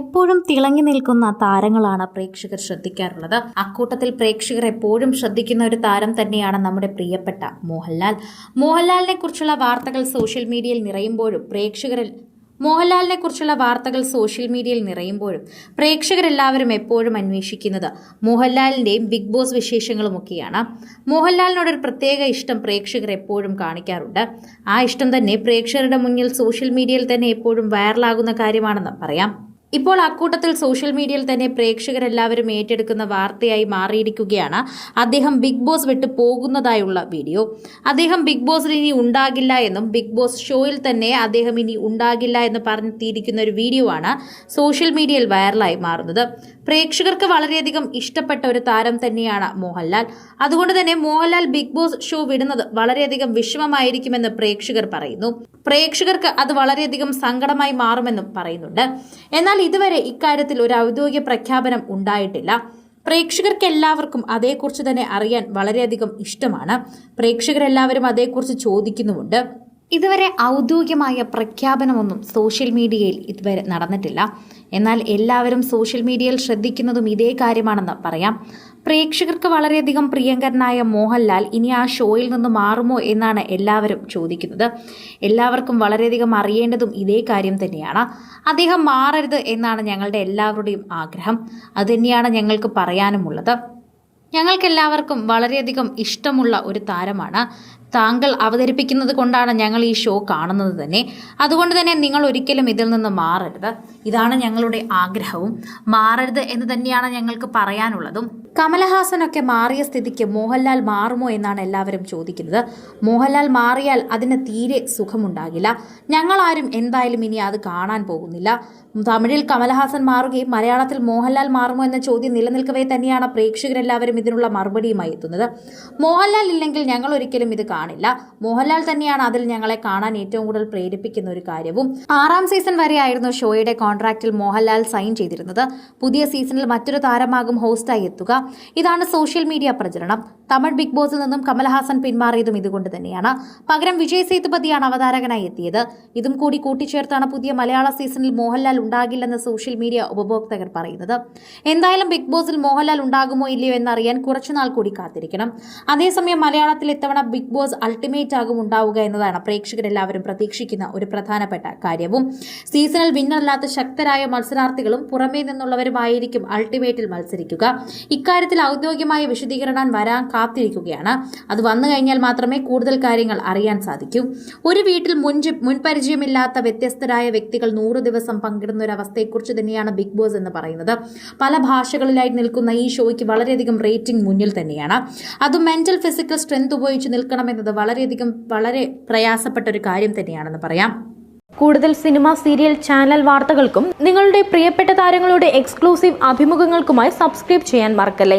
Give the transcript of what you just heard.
എപ്പോഴും തിളങ്ങി നിൽക്കുന്ന താരങ്ങളാണ് പ്രേക്ഷകർ ശ്രദ്ധിക്കാറുള്ളത്. അക്കൂട്ടത്തിൽ പ്രേക്ഷകർ എപ്പോഴും ശ്രദ്ധിക്കുന്ന ഒരു താരം തന്നെയാണ് നമ്മുടെ പ്രിയപ്പെട്ട മോഹൻലാൽ. മോഹൻലാലിനെ കുറിച്ചുള്ള വാർത്തകൾ സോഷ്യൽ മീഡിയയിൽ നിറയുമ്പോഴും പ്രേക്ഷകരിൽ മോഹൻലാലിനെ കുറിച്ചുള്ള വാർത്തകൾ സോഷ്യൽ മീഡിയയിൽ നിറയുമ്പോഴും പ്രേക്ഷകരെല്ലാവരും എപ്പോഴും അന്വേഷിക്കുന്നത് മോഹൻലാലിന്റെയും ബിഗ് ബോസ് വിശേഷങ്ങളുമൊക്കെയാണ്. മോഹൻലാലിനോട് ഒരു പ്രത്യേക ഇഷ്ടം പ്രേക്ഷകർ എപ്പോഴും കാണിക്കാറുണ്ട്. ആ ഇഷ്ടം തന്നെ പ്രേക്ഷകരുടെ മുന്നിൽ സോഷ്യൽ മീഡിയയിൽ തന്നെ എപ്പോഴും വൈറലാകുന്ന കാര്യമാണെന്ന് പറയാം. ഇപ്പോൾ അക്കൂട്ടത്തിൽ സോഷ്യൽ മീഡിയയിൽ തന്നെ പ്രേക്ഷകരെല്ലാവരും ഏറ്റെടുക്കുന്ന വാർത്തയായി മാറിയിരിക്കുകയാണ്. അദ്ദേഹം ബിഗ് ബോസ് വിട്ട് പോകുന്നതായുള്ള വീഡിയോ. അദ്ദേഹം ബിഗ് ബോസിൽ ഇനി ഉണ്ടാകില്ല എന്നും ബിഗ് ബോസ് ഷോയിൽ തന്നെ അദ്ദേഹം ഇനി ഉണ്ടാകില്ല എന്ന് പറഞ്ഞെത്തിയിരിക്കുന്ന ഒരു വീഡിയോ ആണ് സോഷ്യൽ മീഡിയയിൽ വൈറലായി മാറുന്നത്. പ്രേക്ഷകർക്ക് വളരെയധികം ഇഷ്ടപ്പെട്ട ഒരു താരം തന്നെയാണ് മോഹൻലാൽ. അതുകൊണ്ട് തന്നെ മോഹൻലാൽ ബിഗ് ബോസ് ഷോ വിടുന്നത് വളരെയധികം വിഷമമായിരിക്കുമെന്ന് പ്രേക്ഷകർ പറയുന്നു. പ്രേക്ഷകർക്ക് അത് വളരെയധികം സങ്കടമായി മാറുമെന്നും പറയുന്നുണ്ട്. എന്നാൽ ഇതുവരെ ഇക്കാര്യത്തിൽ ഒരു ഔദ്യോഗിക പ്രഖ്യാപനം ഉണ്ടായിട്ടില്ല. പ്രേക്ഷകർക്ക് എല്ലാവർക്കും അതേക്കുറിച്ച് തന്നെ അറിയാൻ വളരെയധികം ഇഷ്ടമാണ്. പ്രേക്ഷകരെല്ലാവരും അതേക്കുറിച്ച് ചോദിക്കുന്നുമുണ്ട്. ഇതുവരെ ഔദ്യോഗികമായ പ്രഖ്യാപനമൊന്നും സോഷ്യൽ മീഡിയയിൽ ഇതുവരെ നടന്നിട്ടില്ല. എന്നാൽ എല്ലാവരും സോഷ്യൽ മീഡിയയിൽ ശ്രദ്ധിക്കുന്നതും ഇതേ കാര്യമാണെന്ന് പറയാം. പ്രേക്ഷകർക്ക് വളരെയധികം പ്രിയങ്കരനായ മോഹൻലാൽ ഇനി ആ ഷോയിൽ നിന്ന് മാറുമോ എന്നാണ് എല്ലാവരും ചോദിക്കുന്നത്. എല്ലാവർക്കും വളരെയധികം അറിയേണ്ടതും ഇതേ കാര്യം തന്നെയാണ്. അദ്ദേഹം മാറരുത് എന്നാണ് ഞങ്ങളുടെ എല്ലാവരുടെയും ആഗ്രഹം. അതുതന്നെയാണ് ഞങ്ങൾക്ക് പറയാനുമുള്ളത്. ഞങ്ങൾക്കെല്ലാവർക്കും വളരെയധികം ഇഷ്ടമുള്ള ഒരു താരമാണ് താങ്കൾ അവതരിപ്പിക്കുന്നത് കൊണ്ടാണ് ഞങ്ങൾ ഈ ഷോ കാണുന്നത് തന്നെ. അതുകൊണ്ട് തന്നെ നിങ്ങൾ ഒരിക്കലും ഇതിൽ നിന്ന് മാറരുത്. ഇതാണ് ഞങ്ങളുടെ ആഗ്രഹവും. മാറരുത് എന്ന് തന്നെയാണ് ഞങ്ങൾക്ക് പറയാനുള്ളതും. കമലഹാസനൊക്കെ മാറിയ സ്ഥിതിക്ക് മോഹൻലാൽ മാറുമോ എന്നാണ് എല്ലാവരും ചോദിക്കുന്നത്. മോഹൻലാൽ മാറിയാൽ അതിന് തീരെ സുഖമുണ്ടാകില്ല. ഞങ്ങളാരും എന്തായാലും ഇനി അത് കാണാൻ പോകുന്നില്ല. തമിഴിൽ കമലഹാസൻ മാറുകയും മലയാളത്തിൽ മോഹൻലാൽ മാറുമോ എന്ന ചോദ്യം നിലനിൽക്കവേ തന്നെയാണ് പ്രേക്ഷകരെല്ലാവരും ഇതിനുള്ള മറുപടിയുമായി എത്തുന്നത്. മോഹൻലാൽ ഇല്ലെങ്കിൽ ഞങ്ങൾ ഒരിക്കലും ഇത് കാണില്ല. മോഹൻലാൽ തന്നെയാണ് അതിൽ ഞങ്ങളെ കാണാൻ ഏറ്റവും കൂടുതൽ പ്രേരിപ്പിക്കുന്ന ഒരു കാര്യവും. ആറാം സീസൺ വരെയായിരുന്നു ഷോയുടെ കോൺട്രാക്റ്റിൽ മോഹൻലാൽ സൈൻ ചെയ്തിരുന്നത്. പുതിയ സീസണിൽ മറ്റൊരു താരമാകും ഹോസ്റ്റായി എത്തുക. ഇതാണ് സോഷ്യൽ മീഡിയ പ്രചരണം. തമിഴ് ബിഗ് ബോസിൽ നിന്നും കമൽഹാസൻ പിന്മാറിയതും ഇതുകൊണ്ട് തന്നെയാണ്. പകരം വിജയ് സേതുപതിയാണ് അവതാരകനായി എത്തിയത്. ഇതും കൂടി കൂട്ടിച്ചേർത്താണ് പുതിയ മലയാള സീസണിൽ മോഹൻലാൽ ഉണ്ടാകില്ലെന്ന് സോഷ്യൽ മീഡിയ ഉപഭോക്താക്കൾ പറയുന്നത്. എന്തായാലും ബിഗ് ബോസിൽ മോഹൻലാൽ ഉണ്ടാകുമോ ഇല്ലയോ എന്നറിയാൻ കുറച്ചുനാൾ കൂടി കാത്തിരിക്കണം. അതേസമയം മലയാളത്തിൽ ഇത്തവണ ബിഗ് ബോസ് അൾട്ടിമേറ്റ് ആകും ഉണ്ടാവുക എന്നതാണ് പ്രേക്ഷകരെല്ലാവരും പ്രതീക്ഷിക്കുന്ന ഒരു പ്രധാനപ്പെട്ട കാര്യവും. സീസണൽ വിന്നറില്ലാത്ത ശക്തരായ മത്സരാർത്ഥികളും പുറമേ നിന്നുള്ളവരുമായിരിക്കും അൾട്ടിമേറ്റിൽ മത്സരിക്കുക. ഇക്കാര്യത്തിൽ ഔദ്യോഗികമായ വിശദീകരണം വരാൻ കാത്തിരിക്കുകയാണ്. അത് വന്നു കഴിഞ്ഞാൽ മാത്രമേ കൂടുതൽ കാര്യങ്ങൾ അറിയാൻ സാധിക്കൂ. ഒരു വീട്ടിൽ മുൻ മുൻപരിചയമില്ലാത്ത വ്യത്യസ്തരായ വ്യക്തികൾ നൂറ് ദിവസം പങ്കിടുന്ന ഒരു അവസ്ഥയെക്കുറിച്ച് തന്നെയാണ് ബിഗ് ബോസ് എന്ന് പറയുന്നത്. പല ഭാഷകളിലായി നിൽക്കുന്ന ഈ ഷോയ്ക്ക് വളരെയധികം റേറ്റിംഗ് മുന്നിൽ തന്നെയാണ്. അത് മെന്റൽ ഫിസിക്കൽ സ്ട്രെങ്ത് ഉപയോഗിച്ച് നിൽക്കണമെന്നത് വളരെയധികം വളരെ പ്രയാസപ്പെട്ട ഒരു കാര്യം തന്നെയാണെന്ന് പറയാം. കൂടുതൽ സിനിമ സീരിയൽ ചാനൽ വാർത്തകൾക്കും നിങ്ങളുടെ പ്രിയപ്പെട്ട താരങ്ങളുടെ എക്സ്ക്ലൂസീവ് അഭിമുഖങ്ങൾക്കുമായി സബ്സ്ക്രൈബ് ചെയ്യാൻ മറക്കല്ലേ?